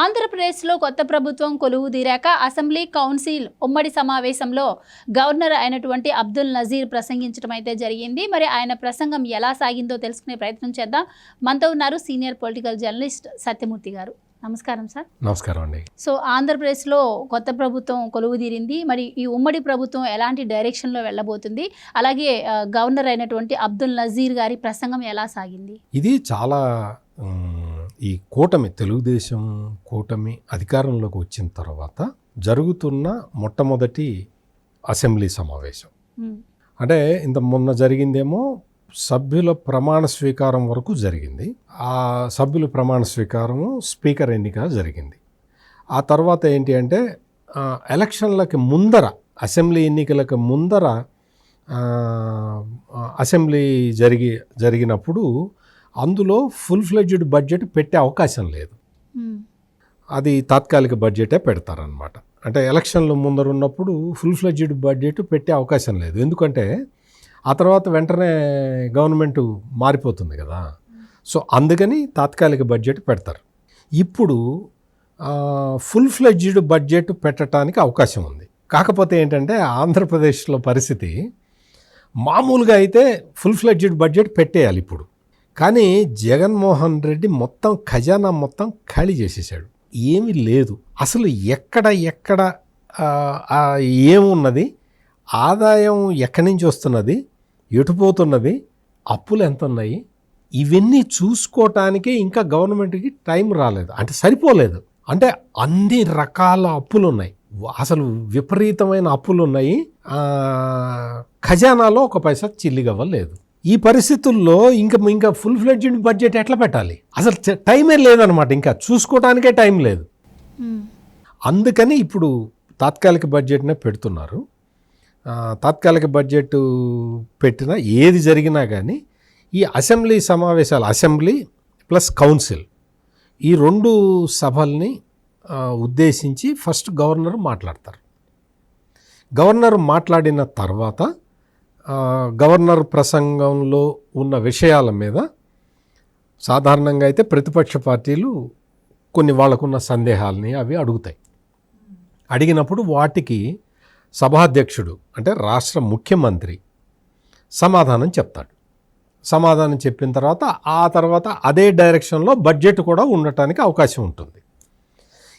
ఆంధ్రప్రదేశ్లో కొత్త ప్రభుత్వం కొలువు తీరాక అసెంబ్లీ కౌన్సిల్ ఉమ్మడి సమావేశంలో గవర్నర్ అయినటువంటి అబ్దుల్ నజీర్ ప్రసంగించడం అయితే జరిగింది. మరి ఆయన ప్రసంగం ఎలా సాగిందో తెలుసుకునే ప్రయత్నం చేద్దాం. మనతో ఉన్నారు సీనియర్ పొలిటికల్ జర్నలిస్ట్ సత్యమూర్తి గారు. నమస్కారం సార్. నమస్కారం అండి. సో ఆంధ్రప్రదేశ్లో కొత్త ప్రభుత్వం కొలువు తీరింది. మరి ఈ ఉమ్మడి ప్రభుత్వం ఎలాంటి డైరెక్షన్లో వెళ్ళబోతుంది? అలాగే గవర్నర్ అయినటువంటి అబ్దుల్ నజీర్ గారి ప్రసంగం ఎలా సాగింది? ఇది చాలా ఈ కూటమి తెలుగుదేశం కూటమి అధికారంలోకి వచ్చిన తర్వాత జరుగుతున్న మొట్టమొదటి అసెంబ్లీ సమావేశం. అంటే ఇంత మొన్న జరిగిందేమో సభ్యుల ప్రమాణ స్వీకారం వరకు జరిగింది. ఆ సభ్యుల ప్రమాణ స్వీకారము స్పీకర్ ఎన్నిక జరిగింది. ఆ తర్వాత ఏంటి అంటే ఎలక్షన్లకి ముందర అసెంబ్లీ ఎన్నికలకు ముందర అసెంబ్లీ జరిగి జరిగినప్పుడు అందులో ఫుల్ ఫ్లెడ్జ్డ్ బడ్జెట్ పెట్టే అవకాశం లేదు. అది తాత్కాలిక బడ్జెటే పెడతారనమాట అంటే ఎలక్షన్లు ముందర ఉన్నప్పుడు ఫుల్ ఫ్లెడ్జ్డ్ బడ్జెట్ పెట్టే అవకాశం లేదు. ఎందుకంటే ఆ తర్వాత వెంటనే గవర్నమెంట్ మారిపోతుంది కదా. సో అందుకని తాత్కాలిక బడ్జెట్ పెడతారు. ఇప్పుడు ఫుల్ ఫ్లెడ్జ్డ్ బడ్జెట్ పెట్టడానికి అవకాశం ఉంది. కాకపోతే ఏంటంటే ఆంధ్రప్రదేశ్లో పరిస్థితి మామూలుగా అయితే ఫుల్ ఫ్లెడ్జ్డ్ బడ్జెట్ పెట్టేయాలి ఇప్పుడు. కానీ జగన్మోహన్ రెడ్డి మొత్తం ఖజానా మొత్తం ఖాళీ చేసేసాడు ఏమీ లేదు. అసలు ఎక్కడ ఎక్కడ ఏమున్నది? ఆదాయం ఎక్కడి నుంచి వస్తున్నది? ఎటుపోతున్నది అప్పులు ఎంత ఉన్నాయి ఇవన్నీ చూసుకోవటానికే ఇంకా గవర్నమెంట్కి టైం రాలేదు. అంటే సరిపోలేదు. అంటే అన్ని రకాల అప్పులు ఉన్నాయి అసలు విపరీతమైన అప్పులు ఉన్నాయి ఖజానాలో ఒక పైసా చిల్లిగవ్వలేదు. ఈ పరిస్థితుల్లో ఇంకా ఇంకా ఫుల్ ఫ్లెడ్జ్డ్ బడ్జెట్ ఎట్లా పెట్టాలి? అసలు టైమే లేదనమాట ఇంకా చూసుకోవడానికే టైం లేదు. అందుకని ఇప్పుడు తాత్కాలిక బడ్జెట్నే పెడుతున్నారు. తాత్కాలిక బడ్జెట్ పెట్టినా ఏది జరిగినా కానీ ఈ అసెంబ్లీ సమావేశాలు అసెంబ్లీ ప్లస్ కౌన్సిల్ ఈ రెండు సభల్ని ఉద్దేశించి ఫస్ట్ గవర్నర్ మాట్లాడతారు. గవర్నర్ మాట్లాడిన తర్వాత గవర్నర్ ప్రసంగంలో ఉన్న విషయాల మీద సాధారణంగా అయితే ప్రతిపక్ష పార్టీలు కొన్ని వాళ్ళకున్న సందేహాలని అవి అడుగుతాయి. అడిగినప్పుడు వాటికి సభాధ్యక్షుడు అంటే రాష్ట్ర ముఖ్యమంత్రి సమాధానం చెప్తాడు. సమాధానం చెప్పిన తర్వాత ఆ తర్వాత అదే డైరెక్షన్లో బడ్జెట్ కూడా ఉండటానికి అవకాశం ఉంటుంది.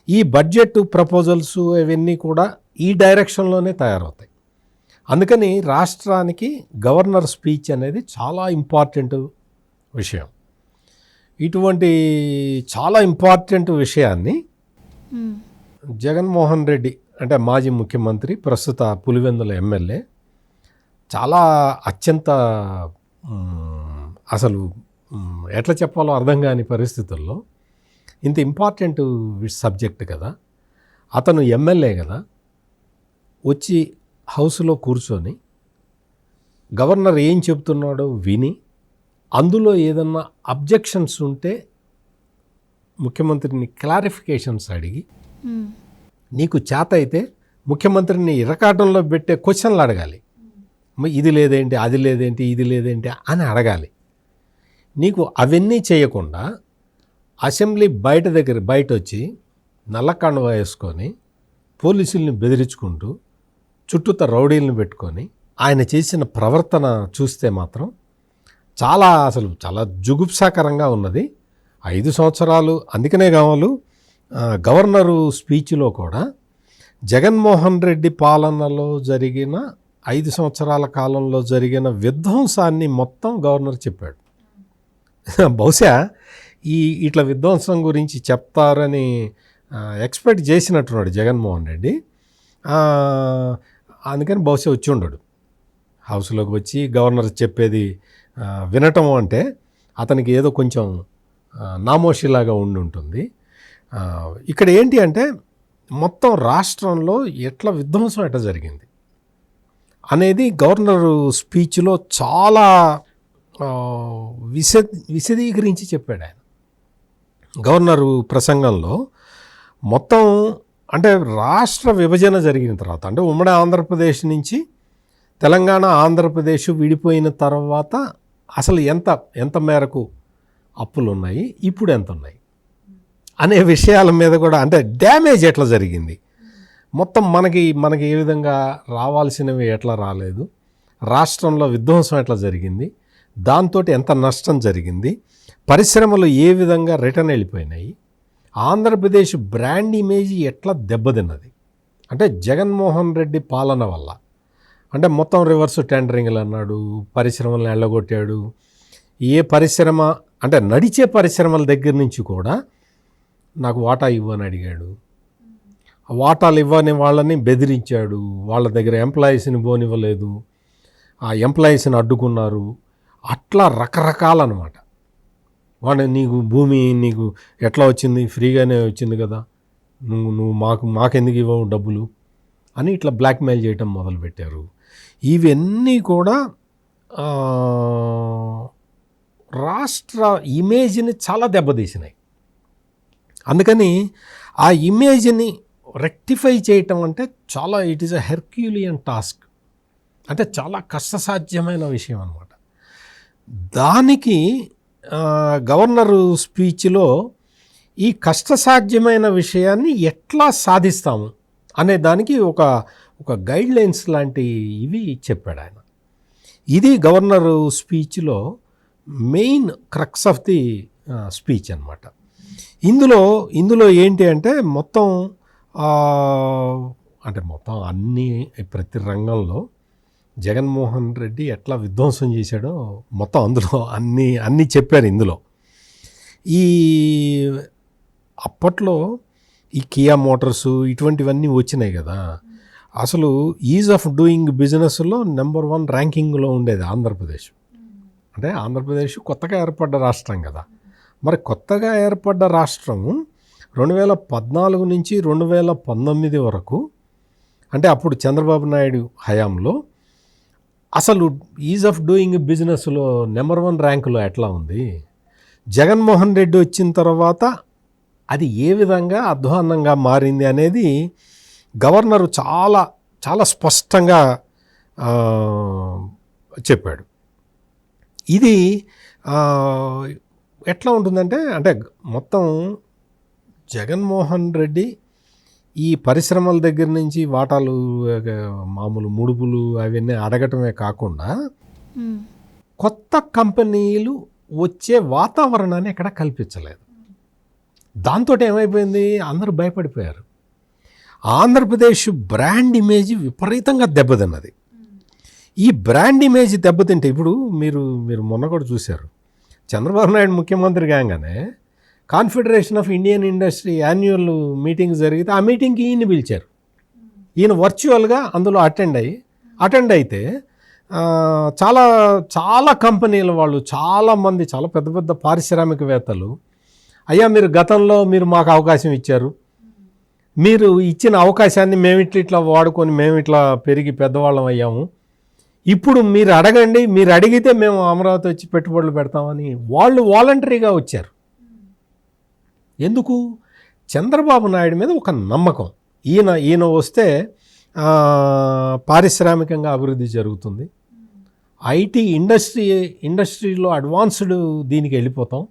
ఈ బడ్జెట్ ప్రపోజల్స్ ఇవన్నీ కూడా ఈ డైరెక్షన్లోనే తయారవుతాయి. అందుకని రాష్ట్రానికి గవర్నర్ స్పీచ్ అనేది చాలా ఇంపార్టెంట్ విషయం. ఇటువంటి చాలా ఇంపార్టెంట్ విషయాన్ని జగన్మోహన్ రెడ్డి అంటే మాజీ ముఖ్యమంత్రి ప్రస్తుత పులివెందుల ఎమ్మెల్యే చాలా అత్యంత అసలు ఎట్లా చెప్పాలో అర్థం కాని పరిస్థితుల్లో ఇంత ఇంపార్టెంట్ సబ్జెక్ట్ కదా. అతను ఎమ్మెల్యే కదా. వచ్చి హౌస్లో కూర్చొని గవర్నర్ ఏం చెప్తున్నాడో విని అందులో ఏదన్నా అబ్జెక్షన్స్ ఉంటే ముఖ్యమంత్రిని క్లారిఫికేషన్స్ అడిగి నీకు చేత అయితే ముఖ్యమంత్రిని ఇరకాటంలో పెట్టే క్వశ్చన్లు అడగాలి. ఇది లేదేంటి అది లేదేంటి ఇది లేదేంటి అని అడగాలి. నీకు అవన్నీ చేయకుండా అసెంబ్లీ బయట దగ్గర బయట వచ్చి నల్లకండ వేసుకొని పోలీసుల్ని బెదిరించుకుంటూ చుట్టూత రౌడీలను పెట్టుకొని ఆయన చేసిన ప్రవర్తన చూస్తే మాత్రం చాలా అసలు చాలా జుగుప్సాకరంగా ఉన్నది. ఐదు సంవత్సరాలు అందుకనే కావాలి. గవర్నరు స్పీచ్లో కూడా జగన్మోహన్ రెడ్డి పాలనలో జరిగిన ఐదు సంవత్సరాల కాలంలో జరిగిన విధ్వంసాన్ని మొత్తం గవర్నర్ చెప్పాడు. బహుశా ఈ ఇట్లా విధ్వంసం గురించి చెప్తారని ఎక్స్పెక్ట్ చేసినట్టున్నాడు జగన్మోహన్ రెడ్డి. అందుకని బహుశా వచ్చి ఉండడు. హౌస్లోకి వచ్చి గవర్నర్ చెప్పేది వినటం అంటే అతనికి ఏదో కొంచెం నామోషిలాగా ఉండి ఉంటుంది. ఇక్కడ ఏంటి అంటే మొత్తం రాష్ట్రంలో ఎట్లా విధ్వంసం ఎట్లా జరిగింది అనేది గవర్నర్ స్పీచ్లో చాలా విశ విశదీకరించి చెప్పాడు ఆయన. గవర్నరు ప్రసంగంలో మొత్తం అంటే రాష్ట్ర విభజన జరిగిన తర్వాత అంటే ఉమ్మడి ఆంధ్రప్రదేశ్ నుంచి తెలంగాణ ఆంధ్రప్రదేశ్ విడిపోయిన తర్వాత అసలు ఎంత ఎంత మేరకు అప్పులు ఉన్నాయి ఇప్పుడు ఎంత ఉన్నాయి అనే విషయాల మీద కూడా అంటే డ్యామేజ్ ఎట్లా జరిగింది? మొత్తం మనకి మనకి ఏ విధంగా రావాల్సినవి ఎట్లా రాలేదు? రాష్ట్రంలో విధ్వంసం ఎట్లా జరిగింది? దాంతో ఎంత నష్టం జరిగింది? పరిశ్రమలు ఏ విధంగా రిటర్న్ వెళ్ళిపోయినాయి? ఆంధ్రప్రదేశ్ బ్రాండ్ ఇమేజ్ ఎట్లా దెబ్బతిన్నది? అంటే జగన్మోహన్ రెడ్డి పాలన వల్ల. అంటే మొత్తం రివర్స్ టెండరింగ్లు అన్నాడు పరిశ్రమలను ఎళ్ళగొట్టాడు. ఏ పరిశ్రమ అంటే నడిచే పరిశ్రమల దగ్గర నుంచి కూడా నాకు వాటా ఇవ్వని అడిగాడు. వాటాలు ఇవ్వని వాళ్ళని బెదిరించాడు. వాళ్ళ దగ్గర ఎంప్లాయీస్ని పోనివ్వలేదు. ఆ ఎంప్లాయీస్ని అడ్డుకున్నారు. అట్లా రకరకాలన్నమాట వాడు నీకు భూమి నీకు ఎట్లా వచ్చింది? ఫ్రీగానే వచ్చింది కదా. నువ్వు నువ్వు మాకు మాకెందుకు ఇవ్వవు డబ్బులు? అని ఇట్లా బ్లాక్మెయిల్ చేయటం మొదలుపెట్టారు. ఇవన్నీ కూడా రాష్ట్ర ఇమేజ్ని చాలా దెబ్బతీసినాయి. అందుకని ఆ ఇమేజ్ని రెక్టిఫై చేయటం అంటే చాలా it is a herculean task అంటే చాలా కష్టసాధ్యమైన విషయం అనమాట దానికి గవర్నరు స్పీచ్లో ఈ కష్టసాధ్యమైన విషయాన్ని ఎట్లా సాధిస్తాము అనే దానికి ఒక ఒక గైడ్ లైన్స్ లాంటి ఇవి చెప్పాడు ఆయన. ఇది governor స్పీచ్లో main crux of the speech అనమాట ఇందులో ఇందులో ఏంటి అంటే మొత్తం అంటే మొత్తం అన్ని ప్రతి రంగంలో జగన్మోహన్ రెడ్డి ఎట్లా విధ్వంసం చేశాడో మొత్తం అందులో అన్ని అన్నీ చెప్పారు ఇందులో. ఈ అప్పట్లో ఈ కియా మోటార్స్ ఇటువంటివన్నీ వచ్చినాయి కదా. అసలు ఈజ్ ఆఫ్ డూయింగ్ బిజినెస్లో నెంబర్ వన్ ర్యాంకింగ్లో ఉండేది ఆంధ్రప్రదేశ్. అంటే ఆంధ్రప్రదేశ్ కొత్తగా ఏర్పడ్డ రాష్ట్రం కదా. మరి కొత్తగా ఏర్పడ్డ రాష్ట్రం రెండు వేల పద్నాలుగు నుంచి రెండు వేల పంతొమ్మిది వరకు అంటే అప్పుడు చంద్రబాబు నాయుడు హయాంలో అసలు ఈజ్ ఆఫ్ డూయింగ్ బిజినెస్లో నెంబర్ వన్ ర్యాంకులో ఎట్లా ఉంది? జగన్మోహన్ రెడ్డి వచ్చిన తర్వాత అది ఏ విధంగా అధ్వాన్నంగా మారింది అనేది గవర్నరు చాలా చాలా స్పష్టంగా చెప్పాడు. ఇది ఎట్లా ఉంటుందంటే అంటే మొత్తం జగన్మోహన్ రెడ్డి ఈ పరిశ్రమల దగ్గర నుంచి వాటాలు మామూలు ముడుపులు అవన్నీ అడగటమే కాకుండా. కొత్త కంపెనీలు వచ్చే వాతావరణాన్ని ఎక్కడ కల్పించలేదు. దాంతో ఏమైపోయింది? అందరూ భయపడిపోయారు. ఆంధ్రప్రదేశ్ బ్రాండ్ ఇమేజ్ విపరీతంగా దెబ్బతిన్నది. ఈ బ్రాండ్ ఇమేజ్ దెబ్బతింటే ఇప్పుడు మీరు మీరు మొన్న కూడా చూశారు. చంద్రబాబు నాయుడు ముఖ్యమంత్రి కాగానే confederation of Indian industry annual meeting జరిగితే ఆ మీటింగ్కి ఈయన పిలిచారు. ఈయన వర్చువల్గా అందులో అటెండ్ అయ్యి అటెండ్ అయితే చాలా చాలా కంపెనీల వాళ్ళు చాలామంది చాలా పెద్ద పెద్ద పారిశ్రామికవేత్తలు అయ్యా మీరు గతంలో మీరు మాకు అవకాశం ఇచ్చారు. మీరు ఇచ్చిన అవకాశాన్ని మేము ఇట్లా ఇట్లా వాడుకొని మేము ఇట్లా పెరిగి పెద్దవాళ్ళం అయ్యాము. ఇప్పుడు మీరు అడగండి మీరు అడిగితే మేము అమరావతి వచ్చి పెట్టుబడులు పెడతామని వాళ్ళు వాలంటరీగా వచ్చారు. ఎందుకు? చంద్రబాబు నాయుడు మీద ఒక నమ్మకం. ఈయన ఈయన వస్తే పారిశ్రామికంగా అభివృద్ధి జరుగుతుంది. ఐటీ ఇండస్ట్రీ ఇండస్ట్రీలో అడ్వాన్స్డ్ దీనికి వెళ్ళిపోతాం.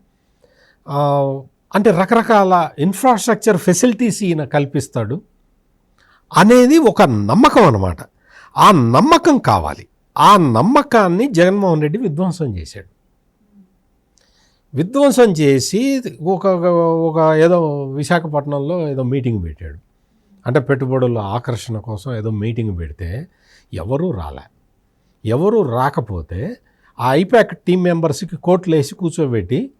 అంటే రకరకాల ఇన్ఫ్రాస్ట్రక్చర్ ఫెసిలిటీస్ ఈయన కల్పిస్తాడు అనేది ఒక నమ్మకం అనమాట ఆ నమ్మకం కావాలి. ఆ నమ్మకాన్ని జగన్మోహన్ రెడ్డి విధ్వంసం చేశాడు. విధ్వంసం చేసి ఒక ఒక ఏదో విశాఖపట్నంలో ఏదో మీటింగ్ పెట్టాడు. అంటే పెట్టుబడుల ఆకర్షణ కోసం ఏదో మీటింగ్ పెడితే ఎవరూ రాలే. ఎవరు రాకపోతే ఆ ఐపాక్ టీం మెంబర్స్కి కోట్లు వేసి కూర్చోబెట్టి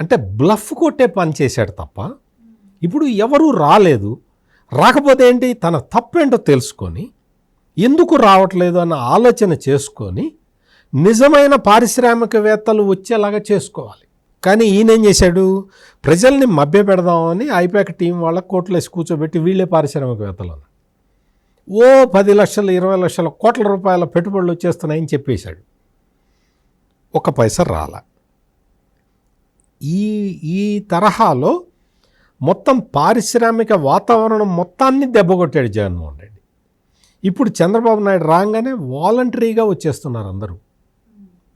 అంటే బ్లఫ్ కొట్టే పని చేశాడు తప్ప ఇప్పుడు ఎవరూ రాలేదు. రాకపోతే ఏంటి? తన తప్పేంటో తెలుసుకొని ఎందుకు రావట్లేదు అన్న ఆలోచన చేసుకొని నిజమైన పారిశ్రామికవేత్తలు వచ్చేలాగా చేసుకోవాలి. కానీ ఈయన ఏం చేశాడు? ప్రజల్ని మభ్య పెడదామని ఐపాక్ టీం వాళ్ళ కోట్లేసి కూర్చోబెట్టి వీళ్ళే పారిశ్రామికవేత్తలు. ఓ పది లక్షలు ఇరవై లక్షల కోట్ల రూపాయల పెట్టుబడులు వచ్చేస్తున్నాయని చెప్పేశాడు. ఒక పైసా రాల. ఈ ఈ తరహాలో మొత్తం పారిశ్రామిక వాతావరణం మొత్తాన్ని దెబ్బకొట్టాడు జగన్మోహన్ రెడ్డి. ఇప్పుడు చంద్రబాబు నాయుడు రాగానే వాలంటరీగా వచ్చేస్తున్నారు అందరూ.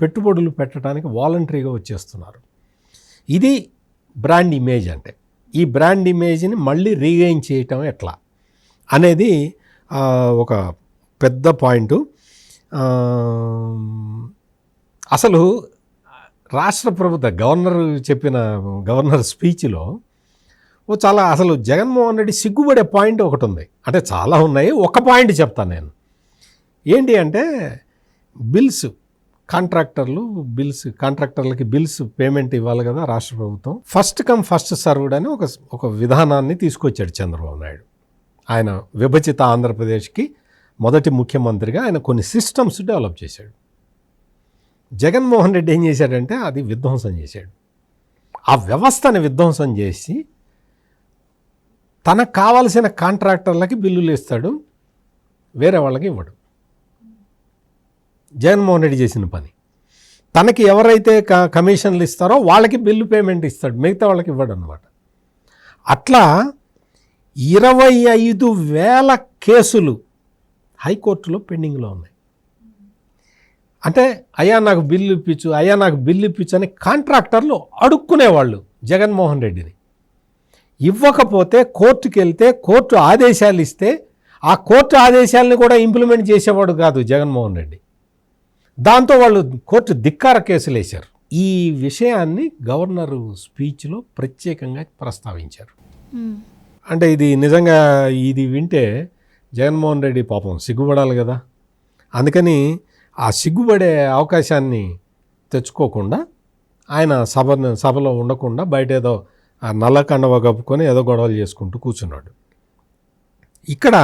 పెట్టుబడులు పెట్టడానికి వాలంటరీగా వచ్చేస్తున్నారు. ఇది బ్రాండ్ ఇమేజ్ అంటే. ఈ బ్రాండ్ ఇమేజ్ని మళ్ళీ రీగైన్ చేయటం ఎట్లా? అనేది ఒక పెద్ద పాయింట్. అసలు రాష్ట్ర ప్రభుత్వ గవర్నర్ చెప్పిన గవర్నర్ స్పీచ్లో ఓ చాలా అసలు జగన్మోహన్ రెడ్డి సిగ్గుపడే పాయింట్ ఒకటి ఉంది. అంటే చాలా ఉన్నాయి. ఒక పాయింట్ చెప్తాను నేను. ఏంటి అంటే బిల్స్ కాంట్రాక్టర్లు బిల్స్ కాంట్రాక్టర్లకి బిల్స్ పేమెంట్ ఇవ్వాలి కదా రాష్ట్ర ప్రభుత్వం. ఫస్ట్ కమ్ ఫస్ట్ సర్వ్డ్ అని ఒక ఒక విధానాన్ని తీసుకొచ్చాడు చంద్రబాబు నాయుడు. ఆయన విభజిత ఆంధ్రప్రదేశ్కి మొదటి ముఖ్యమంత్రిగా ఆయన కొన్ని సిస్టమ్స్ డెవలప్ చేశాడు. జగన్మోహన్ రెడ్డి ఏం చేశాడంటే అది విధ్వంసం చేశాడు. ఆ వ్యవస్థని విధ్వంసం చేసి తనకు కావలసిన కాంట్రాక్టర్లకి బిల్లులు ఇస్తాడు వేరే వాళ్ళకి ఇవ్వడు. జగన్మోహన్ రెడ్డి చేసిన పని. తనకి ఎవరైతే క- కమిషన్లు ఇస్తారో వాళ్ళకి బిల్లు పేమెంట్ ఇస్తాడు. మిగతా వాళ్ళకి ఇవ్వడు అనమాట అట్లా ఇరవై ఐదు వేల కేసులు హైకోర్టులో పెండింగ్లో ఉన్నాయి. అంటే అయ్యా నాకు బిల్లు ఇప్పించు అయ్యా నాకు బిల్లు ఇప్పించు అని కాంట్రాక్టర్లు అడుక్కునేవాళ్ళు జగన్మోహన్ రెడ్డిని. ఇవ్వకపోతే కోర్టుకి వెళ్తే కోర్టు ఆదేశాలు ఇస్తే ఆ కోర్టు ఆదేశాలను కూడా ఇంప్లిమెంట్ చేసేవాడు కాదు జగన్మోహన్ రెడ్డి. దాంతో వాళ్ళు కోర్టు ధిక్కార కేసులు వేశారు. ఈ విషయాన్ని గవర్నర్ స్పీచ్లో ప్రత్యేకంగా ప్రస్తావించారు. అంటే ఇది నిజంగా ఇది వింటే జగన్మోహన్ రెడ్డి పాపం సిగ్గుపడాలి కదా. అందుకని ఆ సిగ్గుపడే అవకాశాన్ని తెచ్చుకోకుండా ఆయన సభ సభలో ఉండకుండా బయట ఏదో ఆ నల్ల కండవ కప్పుకొని ఏదో గొడవలు చేసుకుంటూ కూర్చున్నాడు. ఇక్కడ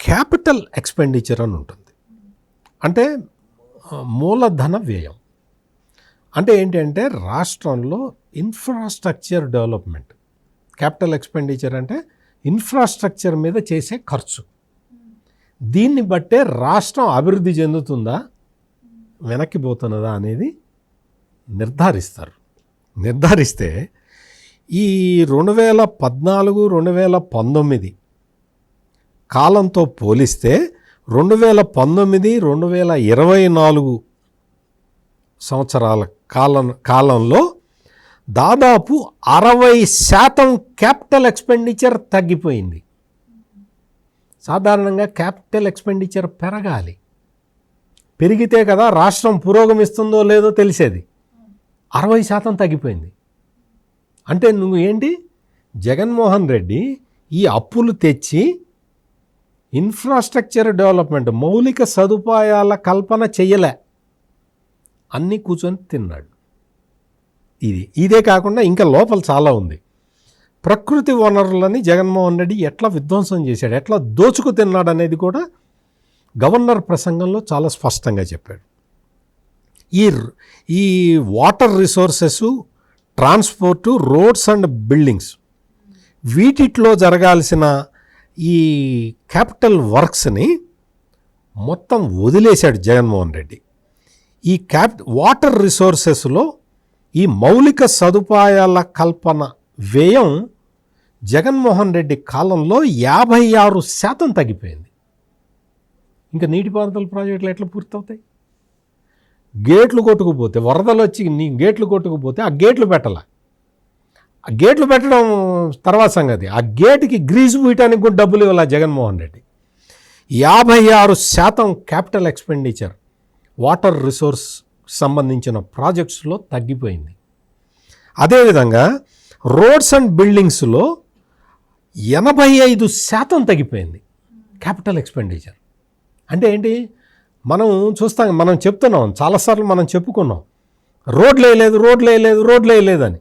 క్యాపిటల్ ఎక్స్పెండిచర్ అని ఉంటుంది. అంటే మూలధన వ్యయం. అంటే ఏంటంటే రాష్ట్రంలో ఇన్ఫ్రాస్ట్రక్చర్ డెవలప్మెంట్ క్యాపిటల్ ఎక్స్పెండిచర్ అంటే ఇన్ఫ్రాస్ట్రక్చర్ మీద చేసే ఖర్చు. దీన్ని బట్టే రాష్ట్రం అభివృద్ధి చెందుతుందా వెనక్కిపోతున్నదా అనేది నిర్ధారిస్తారు. నిర్ధారిస్తే ఈ రెండు వేల పద్నాలుగు రెండు వేల పంతొమ్మిది కాలంతో పోలిస్తే రెండు వేల పంతొమ్మిది రెండు వేల ఇరవై నాలుగు సంవత్సరాల కాలం కాలంలో దాదాపు అరవై శాతం క్యాపిటల్ ఎక్స్పెండిచర్ తగ్గిపోయింది. సాధారణంగా క్యాపిటల్ ఎక్స్పెండిచర్ పెరగాలి. పెరిగితే కదా రాష్ట్రం పురోగమిస్తుందో లేదో తెలిసేది. అరవై శాతం తగ్గిపోయింది. అంటే నువ్వు ఏంటి? జగన్మోహన్ రెడ్డి ఈ అప్పులు తెచ్చి ఇన్ఫ్రాస్ట్రక్చర్ డెవలప్మెంట్ మౌలిక సదుపాయాల కల్పన చెయ్యలే. అన్నీ కూర్చొని తిన్నాడు. ఇది ఇదే కాకుండా ఇంకా లోపల చాలా ఉంది. ప్రకృతి వనరులని జగన్మోహన్ రెడ్డి ఎట్లా విధ్వంసం చేశాడు ఎట్లా దోచుకు తిన్నాడు అనేది కూడా గవర్నర్ ప్రసంగంలో చాలా స్పష్టంగా చెప్పాడు. ఈ ఈ water resources transport roads and buildings వీటిట్లో జరగాల్సిన ఈ క్యాపిటల్ వర్క్స్ని మొత్తం వదిలేశాడు జగన్మోహన్ రెడ్డి. ఈ క్యాప్ వాటర్ రిసోర్సెస్లో ఈ మౌలిక సదుపాయాల కల్పన వ్యయం జగన్మోహన్ రెడ్డి కాలంలో యాభై ఆరు శాతం తగ్గిపోయింది. ఇంకా నీటిపారుదల ప్రాజెక్టులు ఎట్లా పూర్తవుతాయి? గేట్లు కొట్టుకుపోతే వరదలు వచ్చి నీ గేట్లు కొట్టుకుపోతే ఆ గేట్లు పెట్టాల? ఆ గేట్లు పెట్టడం తర్వాత సంగతి. ఆ గేటుకి గ్రీజు పూయటానికి కూడా డబ్బులు ఇవ్వాలి జగన్మోహన్ రెడ్డి. యాభై ఆరు శాతం క్యాపిటల్ ఎక్స్పెండిచర్ వాటర్ రిసోర్స్ సంబంధించిన ప్రాజెక్ట్స్లో తగ్గిపోయింది. అదేవిధంగా రోడ్స్ అండ్ బిల్డింగ్స్లో ఎనభై ఐదు శాతం తగ్గిపోయింది క్యాపిటల్ ఎక్స్పెండిచర్. అంటే ఏంటి? మనం చూస్తాం మనం చెప్తున్నాం చాలాసార్లు మనం చెప్పుకున్నాం. రోడ్లు వేయలేదు రోడ్లు వేయలేదు రోడ్లు వేయలేదని.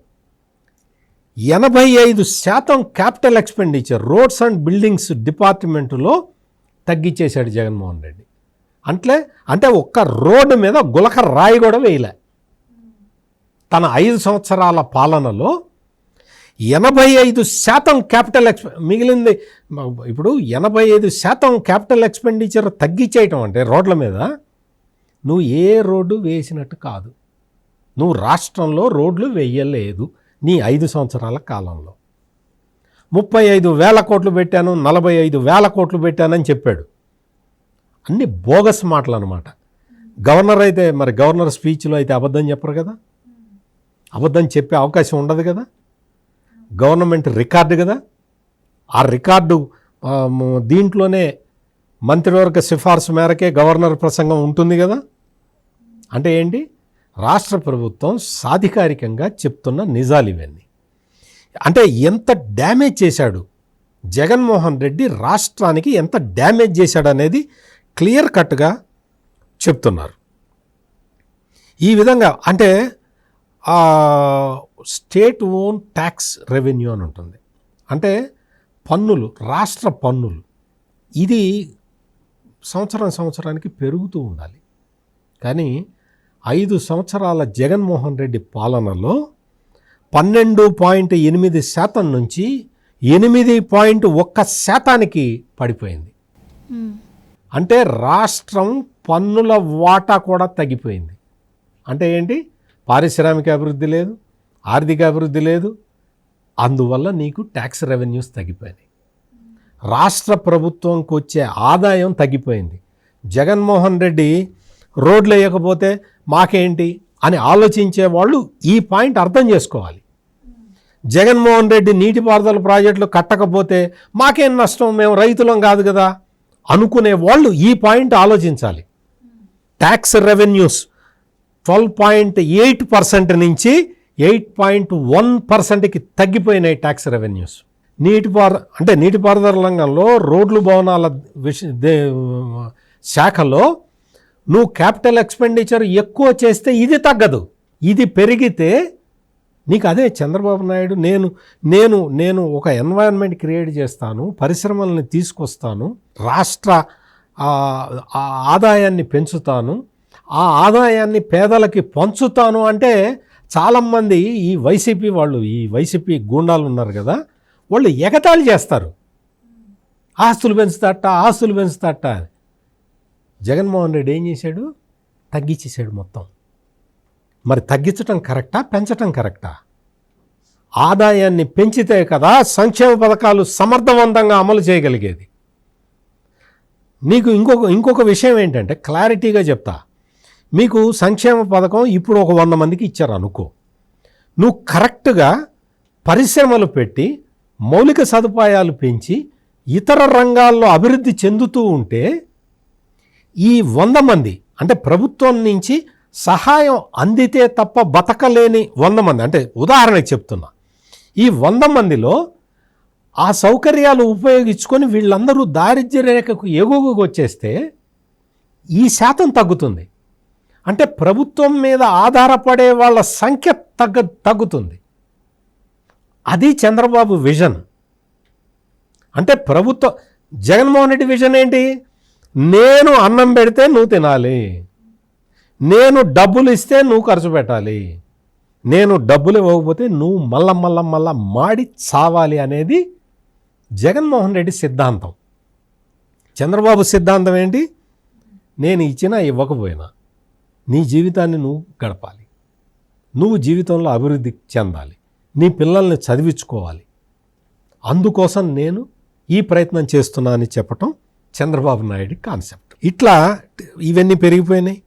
ఎనభై ఐదు శాతం capital expenditure roads and buildings డిపార్ట్మెంటులో తగ్గించేశాడు జగన్మోహన్ రెడ్డి. అంటే అంటే ఒక్క రోడ్డు మీద గులక రాయి కూడా వేయలే. తన ఐదు సంవత్సరాల పాలనలో ఎనభై ఐదు శాతం క్యాపిటల్ ఎక్స్ మిగిలింది ఇప్పుడు ఎనభై ఐదు శాతం క్యాపిటల్ ఎక్స్పెండిచర్ తగ్గించేయటం అంటే రోడ్ల మీద నువ్వు ఏ రోడ్డు వేసినట్టు కాదు. నువ్వు రాష్ట్రంలో రోడ్లు వేయలేదు. నీ ఐదు సంవత్సరాల కాలంలో. ముప్పై ఐదు వేల కోట్లు పెట్టాను నలభై ఐదు వేల కోట్లు పెట్టానని చెప్పాడు. అన్ని బోగస్ మాటలు అనమాట గవర్నర్ అయితే మరి గవర్నర్ స్పీచ్లో అయితే అబద్ధం చెప్పరు కదా? అబద్ధం చెప్పే అవకాశం ఉండదు కదా? గవర్నమెంట్ రికార్డు కదా? ఆ రికార్డు దీంట్లోనే మంత్రివర్గ సిఫార్సు మేరకే గవర్నర్ ప్రసంగం ఉంటుంది కదా? అంటే ఏంటి? రాష్ట్ర ప్రభుత్వం సాధికారికంగా చెప్తున్న నిజాలు ఇవన్నీ. అంటే ఎంత డ్యామేజ్ చేశాడు జగన్మోహన్ రెడ్డి రాష్ట్రానికి ఎంత డ్యామేజ్ చేశాడనేది క్లియర్ కట్గా చెప్తున్నారు. ఈ విధంగా అంటే స్టేట్ ఓన్ ట్యాక్స్ రెవెన్యూ అని ఉంటుంది. అంటే పన్నులు రాష్ట్ర పన్నులు ఇది సంవత్సరం సంవత్సరానికి పెరుగుతూ ఉండాలి. కానీ ఐదు సంవత్సరాల జగన్మోహన్ రెడ్డి పాలనలో పన్నెండు పాయింట్ ఎనిమిది శాతం నుంచి ఎనిమిది పాయింట్ ఒక్క శాతానికి పడిపోయింది. అంటే రాష్ట్రం పన్నుల వాటా కూడా తగ్గిపోయింది. అంటే ఏంటి? పారిశ్రామిక అభివృద్ధి లేదు ఆర్థిక అభివృద్ధి లేదు. అందువల్ల నీకు ట్యాక్స్ రెవెన్యూస్ తగ్గిపోయినాయి. రాష్ట్ర ప్రభుత్వంకి వచ్చే ఆదాయం తగ్గిపోయింది. జగన్మోహన్ రెడ్డి రోడ్లు వేయకపోతే మాకేంటి అని ఆలోచించే వాళ్ళు ఈ పాయింట్ అర్థం చేసుకోవాలి. జగన్మోహన్ రెడ్డి నీటిపారుదల ప్రాజెక్టులు కట్టకపోతే మాకేం నష్టం? మేము రైతులం కాదు కదా అనుకునే వాళ్ళు ఈ పాయింట్ ఆలోచించాలి. Tax revenues twelve point eight percent నుంచి ఎయిట్ పాయింట్ వన్ పర్సెంట్కి తగ్గిపోయినాయి ట్యాక్స్ రెవెన్యూస్ నీటిపారు అంటే నీటిపారుదల రంగంలో రోడ్లు భవనాల విష దే- శాఖలో నువ్వు క్యాపిటల్ ఎక్స్పెండిచర్ ఎక్కువ చేస్తే ఇది తగ్గదు. ఇది పెరిగితే నీకు అదే చంద్రబాబు నాయుడు నేను నేను నేను ఒక ఎన్వైరన్మెంట్ క్రియేట్ చేస్తాను పరిశ్రమల్ని తీసుకొస్తాను రాష్ట్ర ఆదాయాన్ని పెంచుతాను ఆ ఆదాయాన్ని పేదలకి పంచుతాను అంటే చాలామంది ఈ వైసీపీ వాళ్ళు ఈ వైసీపీ గూండాలు ఉన్నారు కదా వాళ్ళు ఎగతాళి చేస్తారు. ఆస్తులు పెంచుతాట ఆస్తులు పెంచుతాట అని. జగన్మోహన్ రెడ్డి ఏం చేశాడు? తగ్గించేసాడు మొత్తం. మరి తగ్గించటం కరెక్టా? పెంచటం కరెక్టా? ఆదాయాన్ని పెంచితే కదా సంక్షేమ పథకాలు సమర్థవంతంగా అమలు చేయగలిగేది. నీకు ఇంకొక ఇంకొక విషయం ఏంటంటే క్లారిటీగా చెప్తా. మీకు సంక్షేమ పథకం ఇప్పుడు ఒక వంద మందికి ఇచ్చారు అనుకో. నువ్వు కరెక్ట్గా పరిశ్రమలు పెట్టి మౌలిక సదుపాయాలు పెంచి ఇతర రంగాల్లో అభివృద్ధి చెందుతూ ఉంటే ఈ వంద మంది అంటే ప్రభుత్వం నుంచి సహాయం అందితే తప్ప బతకలేని వంద మంది. అంటే ఉదాహరణకి చెప్తున్నా. ఈ వంద మందిలో ఆ సౌకర్యాలు ఉపయోగించుకొని వీళ్ళందరూ దారిద్ర్య రేఖకు ఎగువకు వచ్చేస్తే ఈ శాతం తగ్గుతుంది. అంటే ప్రభుత్వం మీద ఆధారపడే వాళ్ళ సంఖ్య తగ్గ తగ్గుతుంది. అది చంద్రబాబు విజన్. అంటే ప్రభుత్వం జగన్మోహన్ రెడ్డి విజన్ ఏంటి? నేను అన్నం పెడితే నువ్వు తినాలి. నేను డబ్బులు ఇస్తే నువ్వు ఖర్చు పెట్టాలి. నేను డబ్బులు ఇవ్వకపోతే నువ్వు మళ్ళా మళ్ళా మళ్ళా మాడి చావాలి అనేది జగన్మోహన్ రెడ్డి సిద్ధాంతం. చంద్రబాబు సిద్ధాంతం ఏంటి? నేను ఇచ్చినా ఇవ్వకపోయినా నీ జీవితాన్ని నువ్వు గడపాలి. నువ్వు జీవితంలో అభివృద్ధి చెందాలి. నీ పిల్లల్ని చదివించుకోవాలి. అందుకోసం నేను ఈ ప్రయత్నం చేస్తున్నా అని చెప్పటం చంద్రబాబు నాయుడు కాన్సెప్ట్. ఇట్లా ఇవన్నీ పెరిగిపోయినాయి.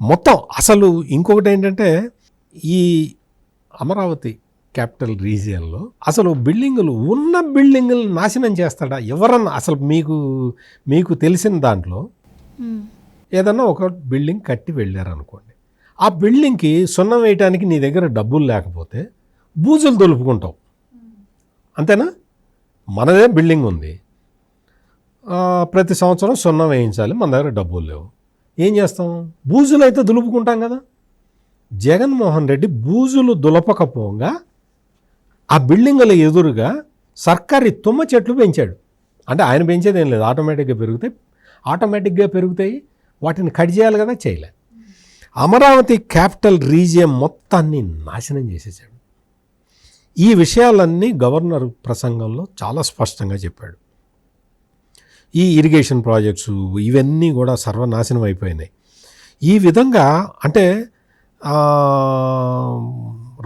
మొత్తం అసలు ఇంకొకటి ఏంటంటే ఈ అమరావతి క్యాపిటల్ రీజియన్లో అసలు బిల్డింగులు ఉన్న బిల్డింగులు నాశనం చేస్తాడా? ఎవరన్నా అసలు మీకు మీకు తెలిసిన దాంట్లో ఏదన్నా ఒక బిల్డింగ్ కట్టి వెళ్ళారనుకోండి. ఆ బిల్డింగ్కి సున్నం వేయటానికి నీ దగ్గర డబ్బులు లేకపోతే బూజులు దొలుపుకుంటావు. అంతేనా? మనదే బిల్డింగ్ ఉంది. ప్రతి సంవత్సరం సున్నం వేయించాలి మన దగ్గర డబ్బులు లేవు. ఏం చేస్తాం? బూజులు అయితే దులుపుకుంటాం కదా. జగన్మోహన్ రెడ్డి బూజులు దులపకపోగా ఆ బిల్డింగుల ఎదురుగా సర్కారీ తుమ్మ చెట్లు పెంచాడు. అంటే ఆయన పెంచేది ఏం లేదు ఆటోమేటిక్గా పెరుగుతాయి. ఆటోమేటిక్గా పెరుగుతాయి వాటిని కట్ చేయాలి కదా చేయలే. అమరావతి క్యాపిటల్ రీజియం మొత్తాన్ని నాశనం చేసేసాడు. ఈ విషయాలన్నీ గవర్నర్ ప్రసంగంలో చాలా స్పష్టంగా చెప్పాడు. ఈ ఇరిగేషన్ ప్రాజెక్ట్స్ ఇవన్నీ కూడా సర్వనాశనం అయిపోయినాయి. ఈ విధంగా అంటే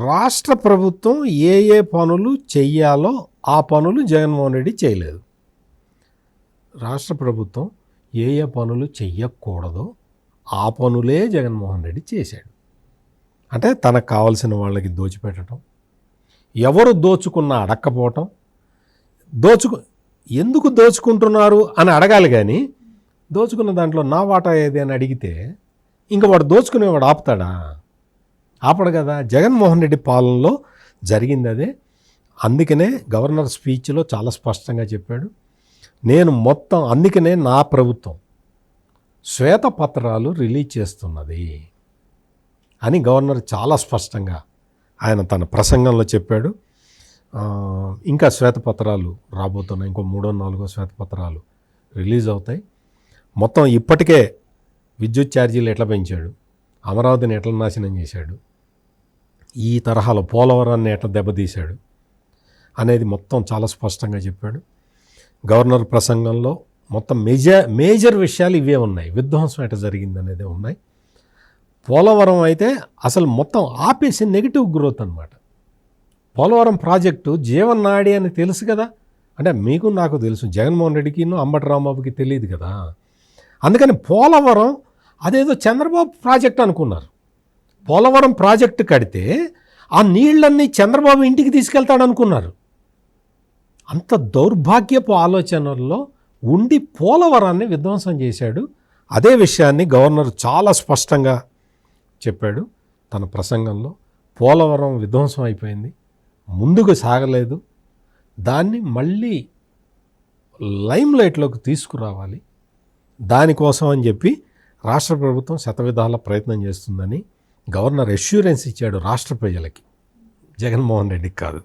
రాష్ట్ర ప్రభుత్వం ఏ ఏ పనులు చెయ్యాలో ఆ పనులు జగన్మోహన్ రెడ్డి చేయలేదు. రాష్ట్ర ప్రభుత్వం ఏ ఏ పనులు చెయ్యకూడదో ఆ పనులే జగన్మోహన్ రెడ్డి చేశాడు. అంటే తనకు కావలసిన వాళ్ళకి దోచిపెట్టడం ఎవరు దోచుకున్నా అడక్కపోవటం దోచుకు ఎందుకు దోచుకుంటున్నారు అని అడగాలి కానీ దోచుకున్న దాంట్లో నా వాటా ఏది అని అడిగితే ఇంకా వాడు దోచుకునేవాడు ఆపుతాడా? ఆపడు కదా. జగన్మోహన్ రెడ్డి పాలనలో జరిగింది అదే. అందుకనే గవర్నర్ స్పీచ్లో చాలా స్పష్టంగా చెప్పాడు. నేను మొత్తం అందుకనే నా ప్రభుత్వం శ్వేతపత్రాలు రిలీజ్ చేస్తున్నది అని గవర్నర్ చాలా స్పష్టంగా ఆయన తన ప్రసంగంలో చెప్పాడు. ఇంకా శ్వేతపత్రాలు రాబోతున్నాయి. ఇంకో మూడో నాలుగో శ్వేతపత్రాలు రిలీజ్ అవుతాయి. మొత్తం ఇప్పటికే విద్యుత్ ఛార్జీలు ఎట్లా పెంచాడు? అమరావతిని ఎట్లా నాశనం చేశాడు? ఈ తరహాలో పోలవరాన్ని ఎట్లా దెబ్బతీశాడు? అనేది మొత్తం చాలా స్పష్టంగా చెప్పాడు. గవర్నర్ ప్రసంగంలో మొత్తం మేజర్ మేజర్ విషయాలు ఇవే ఉన్నాయి. విధ్వంసం ఎట్లా జరిగింది అనేది ఉన్నాయి. పోలవరం అయితే అసలు మొత్తం ఆపేసి నెగిటివ్ గ్రోత్ అనమాట పోలవరం ప్రాజెక్టు జీవనాడి అని తెలుసు కదా? అంటే మీకు నాకు తెలుసు. జగన్మోహన్ రెడ్డికి అంబటి రాంబాబుకి తెలియదు కదా? అందుకని పోలవరం అదేదో చంద్రబాబు ప్రాజెక్ట్ అనుకున్నారు. పోలవరం ప్రాజెక్టు కడితే ఆ నీళ్ళన్నీ చంద్రబాబు ఇంటికి తీసుకెళ్తాడు అనుకున్నారు అంత దౌర్భాగ్యపు ఆలోచనల్లో ఉండి పోలవరాన్ని విధ్వంసం చేశాడు. అదే విషయాన్ని గవర్నర్ చాలా స్పష్టంగా చెప్పాడు తన ప్రసంగంలో. పోలవరం విధ్వంసం అయిపోయింది. ముందుకు సాగలేదు. దాన్ని మళ్ళీ లైమ్లైట్లోకి తీసుకురావాలి. దానికోసం అని చెప్పి రాష్ట్ర ప్రభుత్వం శతవిధాల ప్రయత్నం చేస్తుందని గవర్నర్ ఎష్యూరెన్స్ ఇచ్చాడు రాష్ట్ర ప్రజలకి. జగన్మోహన్ రెడ్డికి కాదు.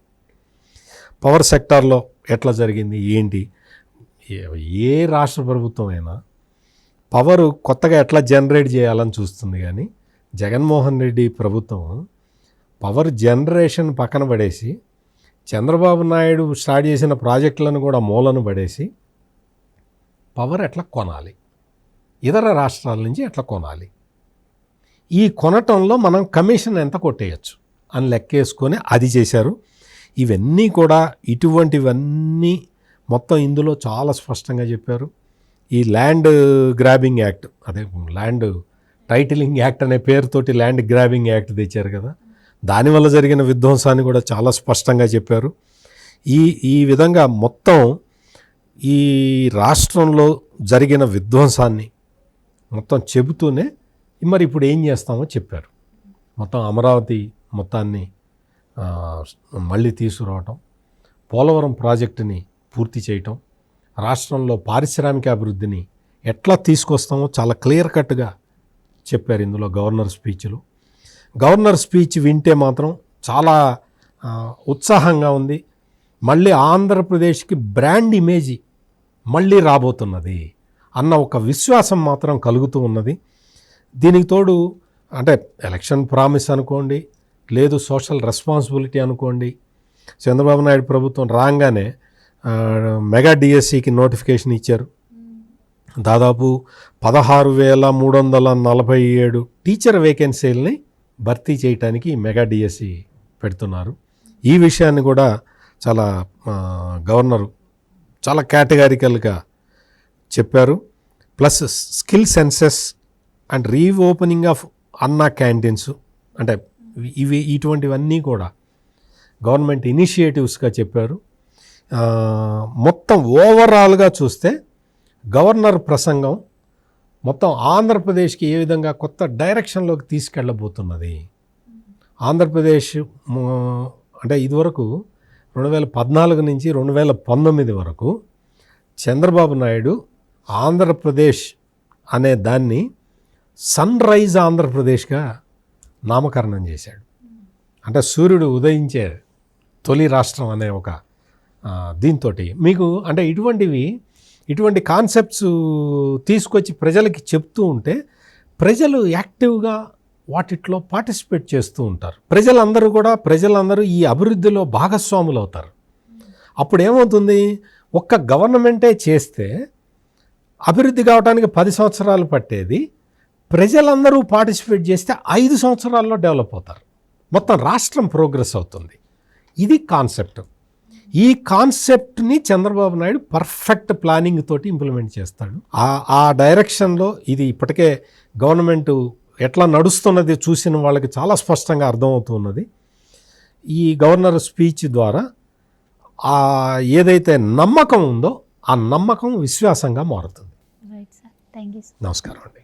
పవర్ సెక్టార్లో ఎట్లా జరిగింది? ఏంటి? ఏ- రాష్ట్ర ప్రభుత్వం అయినా పవరు కొత్తగా ఎట్లా జనరేట్ చేయాలని చూస్తుంది కానీ జగన్మోహన్ రెడ్డి ప్రభుత్వం పవర్ జనరేషన్ పక్కన పడేసి చంద్రబాబు నాయుడు స్టార్ట్ చేసిన ప్రాజెక్టులను కూడా మూలను పడేసి పవర్ ఎట్లా కొనాలి? ఇతర రాష్ట్రాల నుంచి ఎట్లా కొనాలి? ఈ కొనటంలో మనం కమిషన్ ఎంత కొట్టేయచ్చు? అని లెక్కేసుకొని అది చేశారు. ఇవన్నీ కూడా ఇటువంటివన్నీ మొత్తం ఇందులో చాలా స్పష్టంగా చెప్పారు. ఈ ల్యాండ్ గ్రాబింగ్ యాక్ట్ అదే ల్యాండ్ టైటిలింగ్ యాక్ట్ అనే పేరుతోటి ల్యాండ్ గ్రాబింగ్ యాక్ట్ తెచ్చారు కదా. దానివల్ల జరిగిన విధ్వంసాన్ని కూడా చాలా స్పష్టంగా చెప్పారు. ఈ ఈ విధంగా మొత్తం ఈ రాష్ట్రంలో జరిగిన విధ్వంసాన్ని మొత్తం చెబుతూనే మరి ఇప్పుడు ఏం చేస్తామో చెప్పారు. మొత్తం అమరావతి మొత్తాన్ని మళ్ళీ తీసుకురావటం పోలవరం ప్రాజెక్టుని పూర్తి చేయటం రాష్ట్రంలో పారిశ్రామిక అభివృద్ధిని ఎట్లా తీసుకొస్తామో చాలా క్లియర్ కట్గా చెప్పారు ఇందులో గవర్నర్ స్పీచ్లో. గవర్నర్ స్పీచ్ వింటే మాత్రం చాలా ఉత్సాహంగా ఉంది. మళ్ళీ ఆంధ్రప్రదేశ్కి బ్రాండ్ ఇమేజ్ మళ్ళీ రాబోతున్నది అన్న ఒక విశ్వాసం మాత్రం కలుగుతూ ఉన్నది. దీనికి తోడు అంటే ఎలక్షన్ ప్రామిస్ అనుకోండి లేదు సోషల్ రెస్పాన్సిబిలిటీ అనుకోండి చంద్రబాబు నాయుడు ప్రభుత్వం రాగానే మెగా డిఎస్సికి నోటిఫికేషన్ ఇచ్చారు. దాదాపు పదహారు వేల మూడు వందల నలభై ఏడు టీచర్ వేకెన్సీలని భర్తీ చేయడానికి మెగా డిఎస్సి పెడుతున్నారు. ఈ విషయాన్ని కూడా చాలా గవర్నరు చాలా కేటగారికల్గా చెప్పారు. Plus skill census and reopening of Anna canteens అంటే ఇవి ఇటువంటివన్నీ కూడా గవర్నమెంట్ ఇనిషియేటివ్స్గా చెప్పారు. మొత్తం ఓవరాల్గా చూస్తే గవర్నర్ ప్రసంగం మొత్తం ఆంధ్రప్రదేశ్కి ఏ విధంగా కొత్త డైరెక్షన్లోకి తీసుకెళ్ళబోతున్నది? ఆంధ్రప్రదేశ్ అంటే ఇదివరకు రెండు వేల పద్నాలుగు నుంచి రెండు వేల పంతొమ్మిది వరకు చంద్రబాబు నాయుడు ఆంధ్రప్రదేశ్ అనే దాన్ని సన్ రైజ్ ఆంధ్రప్రదేశ్గా నామకరణం చేశాడు. అంటే సూర్యుడు ఉదయించే తొలి రాష్ట్రం అనే ఒక దీంతో మీకు అంటే ఇటువంటివి ఇటువంటి కాన్సెప్ట్స్ తీసుకొచ్చి ప్రజలకి చెప్తూ ఉంటే ప్రజలు యాక్టివ్గా వాటిట్లో పార్టిసిపేట్ చేస్తూ ఉంటారు. ప్రజలందరూ కూడా ప్రజలందరూ ఈ అభివృద్ధిలో భాగస్వాములు అవుతారు అప్పుడు ఏమవుతుంది ఒక్క గవర్నమెంటే చేస్తే అభివృద్ధి కావడానికి పది సంవత్సరాలు పట్టేది ప్రజలందరూ పార్టిసిపేట్ చేస్తే ఐదు సంవత్సరాల్లో డెవలప్ అవుతారు. మొత్తం రాష్ట్రం ప్రోగ్రెస్ అవుతుంది. ఇది కాన్సెప్ట్. ఈ కాన్సెప్ట్ని చంద్రబాబు నాయుడు పర్ఫెక్ట్ ప్లానింగ్ తోటి ఇంప్లిమెంట్ చేస్తాడు. ఆ ఆ డైరెక్షన్లో ఇది ఇప్పటికే గవర్నమెంట్ ఎట్లా నడుస్తున్నది చూసిన వాళ్ళకి చాలా స్పష్టంగా అర్థమవుతున్నది. ఈ గవర్నర్ స్పీచ్ ద్వారా ఆ ఏదైతే నమ్మకం ఉందో ఆ నమ్మకం విశ్వాసంగా మారుతుంది. నమస్కారం అండి.